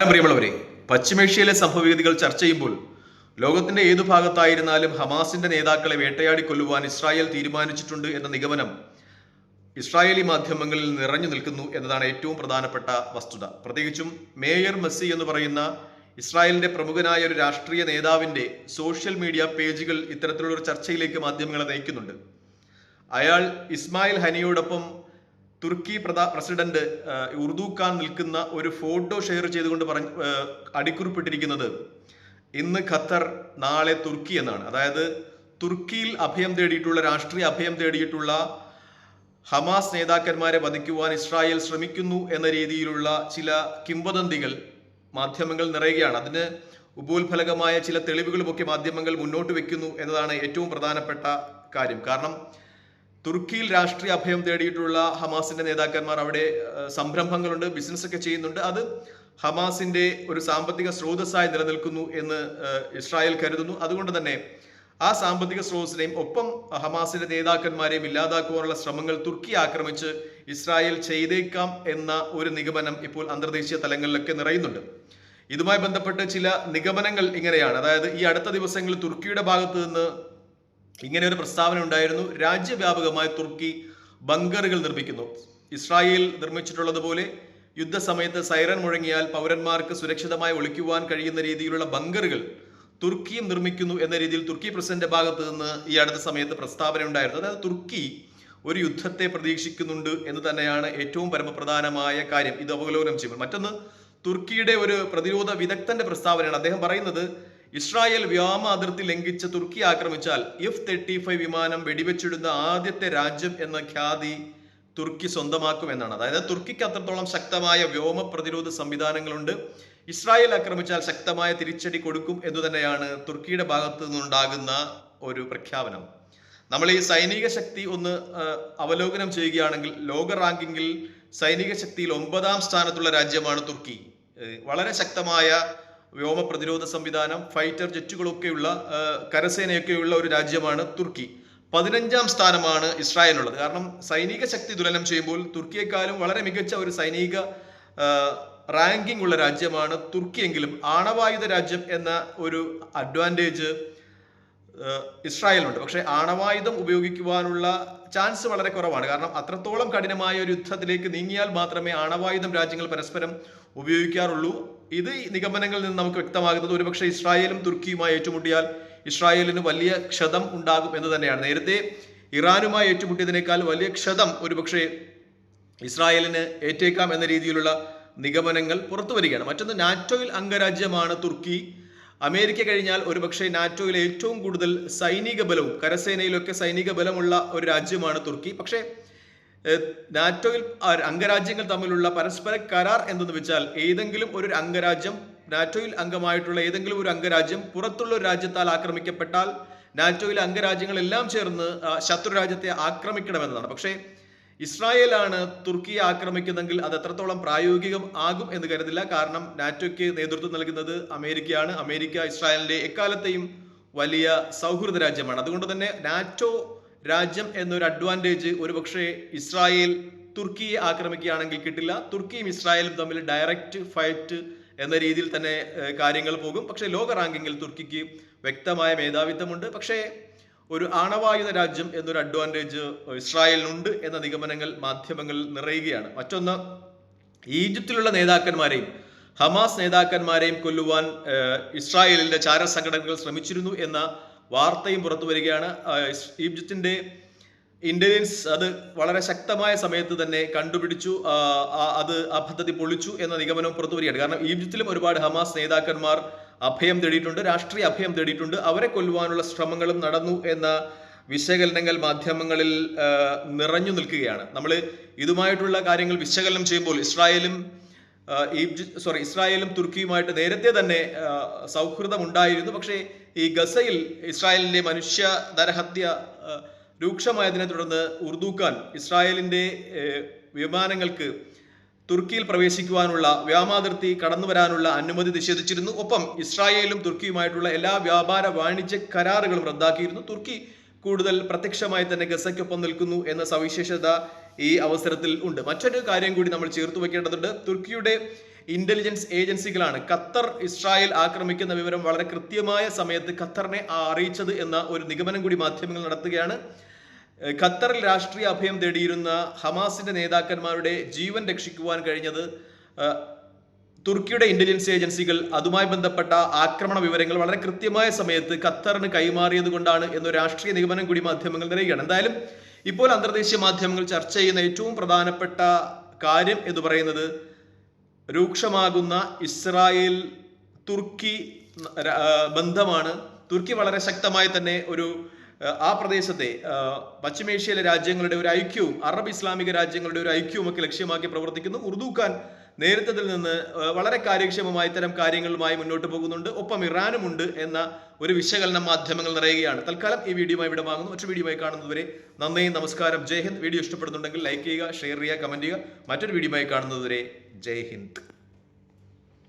പ്രിയമുള്ളവരെ. പശ്ചിമേഷ്യയിലെ സംഭവഗതികൾ ചർച്ച ചെയ്യുമ്പോൾ ലോകത്തിന്റെ ഏതു ഭാഗത്തായിരുന്നാലും ഹമാസിന്റെ നേതാക്കളെ വേട്ടയാടി കൊല്ലുവാൻ ഇസ്രായേൽ തീരുമാനിച്ചിട്ടുണ്ട് എന്ന നിഗമനം ഇസ്രായേലി മാധ്യമങ്ങളിൽ നിറഞ്ഞു നിൽക്കുന്നു എന്നതാണ് ഏറ്റവും പ്രധാനപ്പെട്ട വസ്തുത. പ്രത്യേകിച്ചും മേയർ മെസ്സി എന്ന് പറയുന്ന ഇസ്രായേലിന്റെ പ്രമുഖനായ ഒരു രാഷ്ട്രീയ നേതാവിന്റെ സോഷ്യൽ മീഡിയ പേജുകൾ ഇത്തരത്തിലുള്ള ചർച്ചയിലേക്ക് മാധ്യമങ്ങളെ നയിക്കുന്നുണ്ട്. അയാൾ ഇസ്മായിൽ ഹനിയോടൊപ്പം തുർക്കി പ്രധാ പ്രസിഡന്റ് ഉർദു ഖാൻ നിൽക്കുന്ന ഒരു ഫോട്ടോ ഷെയർ ചെയ്തുകൊണ്ട് പറഞ്ഞ് അടിക്കുറിപ്പിട്ടിരിക്കുന്നത് ഇന്ന് ഖത്തർ നാളെ തുർക്കി എന്നാണ്. അതായത് തുർക്കിയിൽ അഭയം തേടിയിട്ടുള്ള രാഷ്ട്രീയ അഭയം തേടിയിട്ടുള്ള ഹമാസ് നേതാക്കന്മാരെ വധിക്കുവാൻ ഇസ്രായേൽ ശ്രമിക്കുന്നു എന്ന രീതിയിലുള്ള ചില കിംവദന്തികൾ മാധ്യമങ്ങൾ നിറയുകയാണ്. അതിന് ഉപോത്ഫലകമായ ചില തെളിവുകളുമൊക്കെ മാധ്യമങ്ങൾ മുന്നോട്ട് വെക്കുന്നു എന്നതാണ് ഏറ്റവും പ്രധാനപ്പെട്ട കാര്യം. കാരണം തുർക്കിയിൽ രാഷ്ട്രീയ അഭയം തേടിയിട്ടുള്ള ഹമാസിന്റെ നേതാക്കന്മാർ അവിടെ സംരംഭങ്ങളുണ്ട് ബിസിനസ് ഒക്കെ ചെയ്യുന്നുണ്ട്. അത് ഹമാസിന്റെ ഒരു സാമ്പത്തിക സ്രോതസ്സായി നിലനിൽക്കുന്നു എന്ന് ഇസ്രായേൽ കരുതുന്നു. അതുകൊണ്ട് തന്നെ ആ സാമ്പത്തിക സ്രോതസ്സിനെയും ഒപ്പം ഹമാസിന്റെ നേതാക്കന്മാരെയും ഇല്ലാതാക്കുവാനുള്ള ശ്രമങ്ങൾ തുർക്കി ആക്രമിച്ച് ഇസ്രായേൽ ചെയ്തേക്കാം എന്ന ഒരു നിഗമനം ഇപ്പോൾ അന്തർദേശീയ തലങ്ങളിലൊക്കെ നിറയുന്നുണ്ട്. ഇതുമായി ബന്ധപ്പെട്ട് ചില നിഗമനങ്ങൾ ഇങ്ങനെയാണ്. അതായത് ഈ അടുത്ത ദിവസങ്ങളിൽ തുർക്കിയുടെ ഭാഗത്ത് നിന്ന് ഇങ്ങനെ ഒരു പ്രസ്താവന ഉണ്ടായിരുന്നു. രാജ്യവ്യാപകമായി തുർക്കി ബങ്കറുകൾ നിർമ്മിക്കുന്നു. ഇസ്രായേൽ നിർമ്മിച്ചിട്ടുള്ളതുപോലെ യുദ്ധസമയത്ത് സൈറൻ മുഴങ്ങിയാൽ പൗരന്മാർക്ക് സുരക്ഷിതമായി ഒളിക്കുവാൻ കഴിയുന്ന രീതിയിലുള്ള ബങ്കറുകൾ തുർക്കിയും നിർമ്മിക്കുന്നു എന്ന രീതിയിൽ തുർക്കി പ്രസിഡന്റ് ഭാഗത്ത് നിന്ന് ഈ അടുത്ത സമയത്ത് പ്രസ്താവന ഉണ്ടായിരുന്നു. അതായത് തുർക്കി ഒരു യുദ്ധത്തെ പ്രതീക്ഷിക്കുന്നുണ്ട് എന്ന് തന്നെയാണ് ഏറ്റവും പരമപ്രധാനമായ കാര്യം. ഇത് അവലോകനം ചെയ്യുമ്പോൾ മറ്റൊന്ന് തുർക്കിയുടെ ഒരു പ്രതിരോധ വിദഗ്ധന്റെ പ്രസ്താവനയാണ്. അദ്ദേഹം പറയുന്നത് ഇസ്രായേൽ വ്യോമ അതിർത്തി ലംഘിച്ച് തുർക്കി ആക്രമിച്ചാൽ എഫ് തേർട്ടി ഫൈവ് വിമാനം വെടിവെച്ചിടുന്ന ആദ്യത്തെ രാജ്യം എന്ന ഖ്യാതി തുർക്കി സ്വന്തമാക്കും എന്നാണ് അതായത് തുർക്കിക്ക് അത്രത്തോളം ശക്തമായ വ്യോമ പ്രതിരോധ സംവിധാനങ്ങളുണ്ട്. ഇസ്രായേൽ ആക്രമിച്ചാൽ ശക്തമായ തിരിച്ചടി കൊടുക്കും എന്ന് തന്നെയാണ് തുർക്കിയുടെ ഭാഗത്തു നിന്നുണ്ടാകുന്ന ഒരു പ്രഖ്യാപനം. നമ്മൾ ഈ സൈനിക ശക്തി ഒന്ന് അവലോകനം ചെയ്യുകയാണെങ്കിൽ ലോക റാങ്കിങ്ങിൽ സൈനിക ശക്തിയിൽ ഒമ്പതാം സ്ഥാനത്തുള്ള രാജ്യമാണ് തുർക്കി. വളരെ ശക്തമായ വ്യോമ പ്രതിരോധ സംവിധാനം ഫൈറ്റർ ജെറ്റുകളൊക്കെയുള്ള കരസേനയൊക്കെയുള്ള ഒരു രാജ്യമാണ് തുർക്കി. പതിനഞ്ചാം സ്ഥാനമാണ് ഇസ്രായേലിനുള്ളത്. കാരണം സൈനിക ശക്തി തുലനം ചെയ്യുമ്പോൾ തുർക്കിയെക്കാളും വളരെ മികച്ച ഒരു സൈനിക റാങ്കിംഗ് ഉള്ള രാജ്യമാണ് തുർക്കിയെങ്കിലും ആണവായുധ രാജ്യം എന്ന ഒരു അഡ്വാന്റേജ് ഇസ്രായേലിനുണ്ട്. പക്ഷേ ആണവായുധം ഉപയോഗിക്കുവാനുള്ള ചാൻസ് വളരെ കുറവാണ്. കാരണം അത്രത്തോളം കഠിനമായ ഒരു യുദ്ധത്തിലേക്ക് നീങ്ങിയാൽ മാത്രമേ ആണവായുധം രാജ്യങ്ങൾ പരസ്പരം ഉപയോഗിക്കാറുള്ളൂ. ഇത് നിഗമനങ്ങളിൽ നിന്ന് നമുക്ക് വ്യക്തമാകുന്നത് ഒരുപക്ഷെ ഇസ്രായേലും തുർക്കിയുമായി ഏറ്റുമുട്ടിയാൽ ഇസ്രായേലിന് വലിയ ക്ഷതം ഉണ്ടാകും എന്ന് തന്നെയാണ്. നേരത്തെ ഇറാനുമായി ഏറ്റുമുട്ടിയതിനേക്കാൾ വലിയ ക്ഷതം ഒരുപക്ഷെ ഇസ്രായേലിന് ഏറ്റേക്കാം എന്ന രീതിയിലുള്ള നിഗമനങ്ങൾ പുറത്തു വരികയാണ്. മറ്റൊന്ന് നാറ്റോയിൽ അംഗരാജ്യമാണ് തുർക്കി. അമേരിക്ക കഴിഞ്ഞാൽ ഒരുപക്ഷെ നാറ്റോയിലെ ഏറ്റവും കൂടുതൽ സൈനിക ബലവും കരസേനയിലൊക്കെ സൈനിക ബലമുള്ള ഒരു രാജ്യമാണ് തുർക്കി. പക്ഷേ നാറ്റോയിൽ അംഗരാജ്യങ്ങൾ തമ്മിലുള്ള പരസ്പര കരാർ എന്തെന്ന് വെച്ചാൽ ഏതെങ്കിലും ഒരു അംഗരാജ്യം നാറ്റോയിൽ അംഗമായിട്ടുള്ള ഏതെങ്കിലും ഒരു അംഗരാജ്യം പുറത്തുള്ള ഒരു രാജ്യത്താൽ ആക്രമിക്കപ്പെട്ടാൽ നാറ്റോയിലെ അംഗരാജ്യങ്ങളെല്ലാം ചേർന്ന് ശത്രു രാജ്യത്തെ ആക്രമിക്കണമെന്നതാണ് പക്ഷേ ഇസ്രായേലാണ് തുർക്കിയെ ആക്രമിക്കുന്നെങ്കിൽ അത് എത്രത്തോളം പ്രായോഗികം ആകും എന്ന് കരുതില്ല. കാരണം നാറ്റോയ്ക്ക് നേതൃത്വം നൽകുന്നത് അമേരിക്കയാണ്. അമേരിക്ക ഇസ്രായേലിന്റെ എക്കാലത്തെയും വലിയ സൗഹൃദ രാജ്യമാണ്. അതുകൊണ്ട് തന്നെ നാറ്റോ രാജ്യം എന്നൊരു അഡ്വാന്റേജ് ഒരുപക്ഷെ ഇസ്രായേൽ തുർക്കിയെ ആക്രമിക്കുകയാണെങ്കിൽ കിട്ടില്ല. തുർക്കിയും ഇസ്രായേലും തമ്മിൽ ഡയറക്റ്റ് ഫൈറ്റ് എന്ന രീതിയിൽ തന്നെ കാര്യങ്ങൾ പോകും. പക്ഷേ ലോക റാങ്കിങ്ങിൽ തുർക്കിക്ക് വ്യക്തമായ മേധാവിത്വമുണ്ട്. പക്ഷേ ഒരു ആണവായുധ രാജ്യം എന്നൊരു അഡ്വാന്റേജ് ഇസ്രായേലിനുണ്ട് എന്ന നിഗമനങ്ങൾ മാധ്യമങ്ങളിൽ നിറയുകയാണ്. മറ്റൊന്ന് ഈജിപ്തിലുള്ള നേതാക്കന്മാരെയും ഹമാസ് നേതാക്കന്മാരെയും കൊല്ലുവാൻ ഇസ്രായേലിന്റെ ചാര സംഘടനകൾ ശ്രമിച്ചിരുന്നു എന്ന വാർത്തയും പുറത്തു വരികയാണ്. ഈജിപ്തിന്റെ ഇന്റലിജൻസ് അത് വളരെ ശക്തമായ സമയത്ത് തന്നെ കണ്ടുപിടിച്ചു. അത് ആ പദ്ധതി പൊളിച്ചു എന്ന നിഗമനം പുറത്തു വരികയാണ്. കാരണം ഈജിപ്തിലും ഒരുപാട് ഹമാസ് നേതാക്കന്മാർ അഭയം തേടിയിട്ടുണ്ട് രാഷ്ട്രീയ അഭയം തേടിയിട്ടുണ്ട്. അവരെ കൊല്ലുവാനുള്ള ശ്രമങ്ങളും നടന്നു എന്ന വിശകലനങ്ങൾ മാധ്യമങ്ങളിൽ നിറഞ്ഞു നിൽക്കുകയാണ്. നമ്മൾ ഇതുമായിട്ടുള്ള കാര്യങ്ങൾ വിശകലനം ചെയ്യുമ്പോൾ ഇസ്രായേലും ഈജിപ്ത് സോറി ഇസ്രായേലും തുർക്കിയുമായിട്ട് നേരത്തെ തന്നെ സൗഹൃദമുണ്ടായിരുന്നു. പക്ഷേ ഈ ഗസയിൽ ഇസ്രായേലിന്റെ മനുഷ്യ നരഹത്യ രൂക്ഷമായതിനെ തുടർന്ന് ഉർദുഖാൻ ഇസ്രായേലിന്റെ വിമാനങ്ങൾക്ക് തുർക്കിയിൽ പ്രവേശിക്കുവാനുള്ള വ്യാമാതിർത്തി കടന്നു വരാനുള്ള അനുമതി നിഷേധിച്ചിരുന്നു. ഒപ്പം ഇസ്രായേലും തുർക്കിയുമായിട്ടുള്ള എല്ലാ വ്യാപാര വാണിജ്യ കരാറുകളും റദ്ദാക്കിയിരുന്നു. തുർക്കി കൂടുതൽ പ്രത്യക്ഷമായി തന്നെ ഗസയ്ക്കൊപ്പം നിൽക്കുന്നു എന്ന സവിശേഷത ഈ അവസരത്തിൽ ഉണ്ട്. മറ്റൊരു കാര്യം കൂടി നമ്മൾ ചേർത്ത് വെക്കേണ്ടതുണ്ട്. തുർക്കിയുടെ ഇന്റലിജൻസ് ഏജൻസികളാണ് ഖത്തർ ഇസ്രായേൽ ആക്രമിക്കുന്ന വിവരം വളരെ കൃത്യമായ സമയത്ത് ഖത്തറിനെ അറിയിച്ചത് എന്ന ഒരു നിഗമനം കൂടി മാധ്യമങ്ങൾ നടത്തുകയാണ്. ഖത്തറിൽ രാഷ്ട്രീയ അഭയം തേടിയിരുന്ന ഹമാസിന്റെ നേതാക്കന്മാരുടെ ജീവൻ രക്ഷിക്കുവാൻ കഴിഞ്ഞത് തുർക്കിയുടെ ഇന്റലിജൻസ് ഏജൻസികൾ അതുമായി ബന്ധപ്പെട്ട ആക്രമണ വിവരങ്ങൾ വളരെ കൃത്യമായ സമയത്ത് ഖത്തറിന് കൈമാറിയത് കൊണ്ടാണ് എന്നൊരു രാഷ്ട്രീയ നിഗമനം കൂടി മാധ്യമങ്ങൾ നിറയുകയാണ്. എന്തായാലും ഇപ്പോൾ അന്തർദേശീയ മാധ്യമങ്ങൾ ചർച്ച ചെയ്യുന്ന ഏറ്റവും പ്രധാനപ്പെട്ട കാര്യം എന്ന് പറയുന്നത് രൂക്ഷമാകുന്ന ഇസ്രായേൽ തുർക്കി ബന്ധമാണ്. തുർക്കി വളരെ ശക്തമായി തന്നെ ഒരു ആ, പ്രദേശത്തെ പശ്ചിമേഷ്യയിലെ രാജ്യങ്ങളുടെ ഒരു ഐക്യവും അറബ് ഇസ്ലാമിക രാജ്യങ്ങളുടെ ഒരു ഐക്യവും ഒക്കെ ലക്ഷ്യമാക്കി പ്രവർത്തിക്കുന്നു. ഉറുദു ഖാൻ നേരത്തതിൽ നിന്ന് വളരെ കാര്യക്ഷമമായി ഇത്തരം കാര്യങ്ങളുമായി മുന്നോട്ട് പോകുന്നുണ്ട്. ഒപ്പം ഇറാനുമുണ്ട് എന്ന ഒരു വിശകലനം മാധ്യമങ്ങൾ നിറയുകയാണ്. തൽക്കാലം ഈ വീഡിയോമായി ഇവിടെ വാങ്ങുന്നു. മറ്റൊരു വീഡിയോമായി കാണുന്നതുവരെ നന്ദി നമസ്കാരം. ജയ് ഹിന്ദ്. വീഡിയോ ഇഷ്ടപ്പെടുന്നുണ്ടെങ്കിൽ ലൈക്ക് ചെയ്യുക ഷെയർ ചെയ്യുക കമന്റ് ചെയ്യുക. മറ്റൊരു വീഡിയോമായി കാണുന്നതുവരെ ജയ് ഹിന്ദ്.